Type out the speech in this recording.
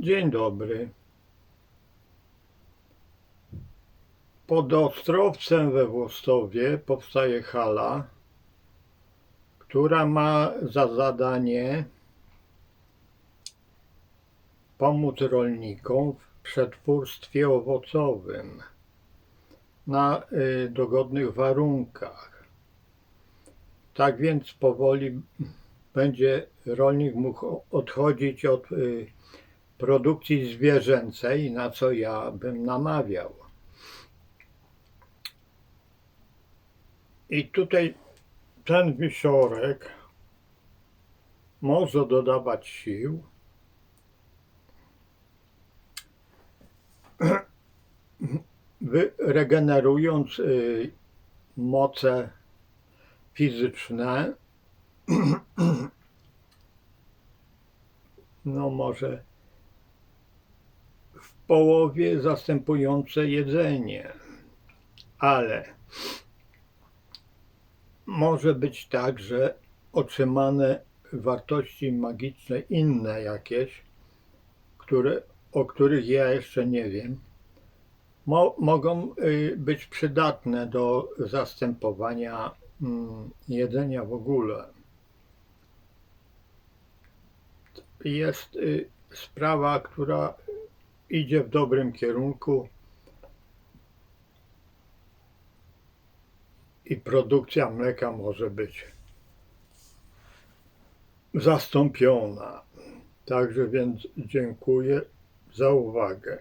Dzień dobry. Pod Ostrowcem we Włostowie powstaje hala, która ma za zadanie pomóc rolnikom w przetwórstwie owocowym na y, dogodnych warunkach. Tak więc powoli będzie rolnik mógł odchodzić od y, produkcji zwierzęcej, na co ja bym namawiał. I tutaj ten wisiorek może dodawać sił. Regenerując y, moce fizyczne, no może w połowie zastępujące jedzenie, ale może być tak, że otrzymane wartości magiczne inne jakieś, które, o których ja jeszcze nie wiem, mo, mogą y, być przydatne do zastępowania mm, jedzenia w ogóle. Jest y, sprawa, która idzie w dobrym kierunku i produkcja mleka może być zastąpiona. Także więc dziękuję za uwagę.